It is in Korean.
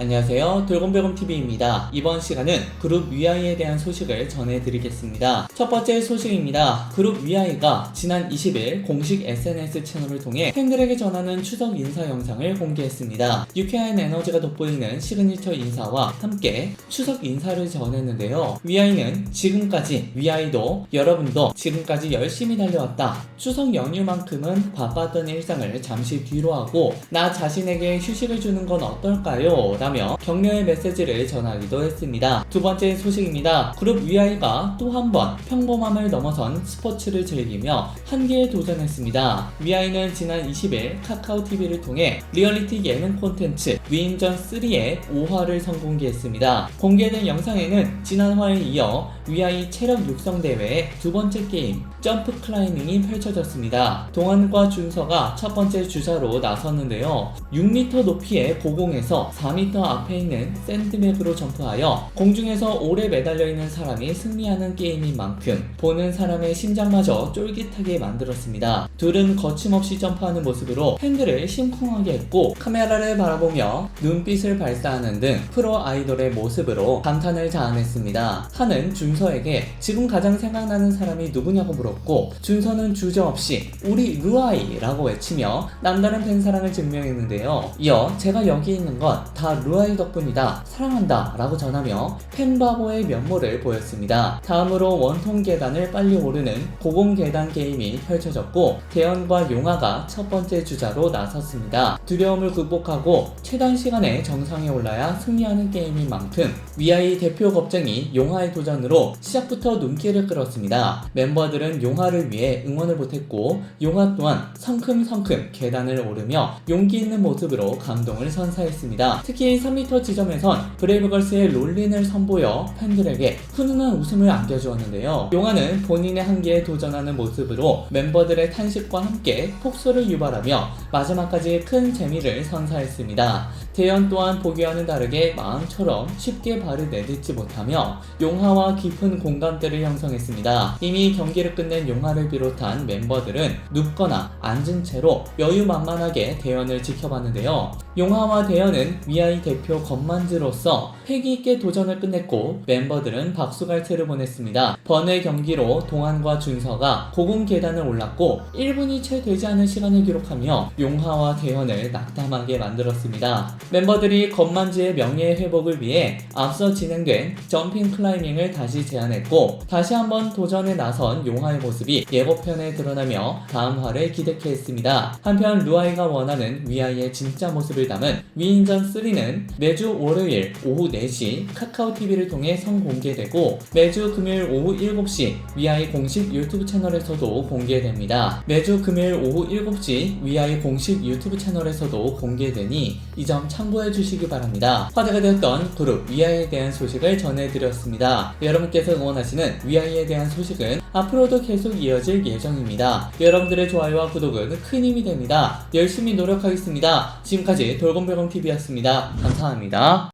안녕하세요. 돌곰별곰TV입니다. 이번 시간은 그룹 위아이에 대한 소식을 전해드리겠습니다. 첫 번째 소식입니다. 그룹 위아이가 지난 20일 공식 SNS 채널을 통해 팬들에게 전하는 추석 인사 영상을 공개했습니다. 유쾌한 에너지가 돋보이는 시그니처 인사와 함께 추석 인사를 전했는데요. 위아이는 지금까지 위아이도 여러분도 지금까지 열심히 달려왔다. 추석 연휴만큼은 바빴던 일상을 잠시 뒤로 하고 나 자신에게 휴식을 주는 건 어떨까요? 라며 격려의 메시지를 전하기도 했습니다. 두 번째 소식입니다. 그룹 위아이가 또 한 번 평범함을 넘어선 스포츠를 즐기며 한계에 도전했습니다. 위아이는 지난 20일 카카오 TV를 통해 리얼리티 예능 콘텐츠 위인전 3의 5화를 선공개했습니다. 공개된 영상에는 지난 화에 이어 위아이 체력 육성 대회의 두 번째 게임 점프 클라이밍이 펼쳐졌습니다. 동안과 준서가 첫 번째 주자로 나섰는데요. 6m 높이의 고공에서 4m 앞에 있는 샌드백으로 점프하여 공중에서 오래 매달려 있는 사람이 승리하는 게임인 만큼 보는 사람의 심장마저 쫄깃하게 만들었습니다. 둘은 거침없이 점프하는 모습으로 팬들을 심쿵하게 했고 카메라를 바라보며 눈빛을 발사하는 등 프로 아이돌의 모습으로 감탄을 자아냈습니다. 한은 준서에게 지금 가장 생각나는 사람이 누구냐고 물었고 준서는 주저없이 우리 루아이라고 외치며 남다른 팬사랑을 증명했는데요. 이어 제가 여기 있는 건 다 루 아이 덕분이다 사랑한다 라고 전하며 팬바보의 면모를 보였습니다. 다음으로 원통 계단을 빨리 오르는 고공 계단 게임이 펼쳐졌고 대현과 용화가 첫 번째 주자로 나섰습니다. 두려움을 극복하고 최단 시간에 정상에 올라야 승리하는 게임인 만큼 위아이 대표 겁쟁이 용화의 도전으로 시작부터 눈길을 끌었습니다. 멤버들은 용화를 위해 응원을 보탰고 용화 또한 성큼성큼 계단을 오르며 용기 있는 모습으로 감동을 선사했습니다. 특히 3m 지점에선 브레이브걸스의 롤린을 선보여 팬들에게 훈훈한 웃음을 안겨주었는데요. 용화는 본인의 한계에 도전하는 모습으로 멤버들의 탄식과 함께 폭소를 유발하며 마지막까지 큰 재미를 선사했습니다. 대현 또한 보기와는 다르게 마음처럼 쉽게 발을 내딛지 못하며 용화와 깊은 공감대를 형성했습니다. 이미 경기를 끝낸 용화를 비롯한 멤버들은 눕거나 앉은 채로 여유만만하게 대현을 지켜봤는데요. 용화와 대현은 위아이 대표 건만즈로서 패기 있게 도전을 끝냈고 멤버들은 박수갈채를 보냈습니다. 번외 경기로 동안과 준서가 고공 계단을 올랐고 1분이 채 되지 않은 시간을 기록하며 용화와 대현을 낙담하게 만들었습니다. 멤버들이 건만지의 명예 회복을 위해 앞서 진행된 점핑 클라이밍을 다시 제안했고 다시 한번 도전에 나선 용화의 모습이 예고편에 드러나며 다음 화를 기대케 했습니다. 한편 루아이가 원하는 위아이의 진짜 모습을 담은 위인전 3는 매주 월요일 오후 4시 카카오 TV를 통해 성공개되고 매주 금요일 오후 7시 위아이 공식 유튜브 채널에서도 공개됩니다. 매주 금요일 오후 7시 위아이 공식 유튜브 채널에서도 공개되니 이 점 참고해 주시기 바랍니다. 화제가 되었던 그룹 위아이에 대한 소식을 전해드렸습니다. 여러분께서 응원하시는 위아이에 대한 소식은 앞으로도 계속 이어질 예정입니다. 여러분들의 좋아요와 구독은 큰 힘이 됩니다. 열심히 노력하겠습니다. 지금까지 돌곰별곰TV였습니다. 감사합니다.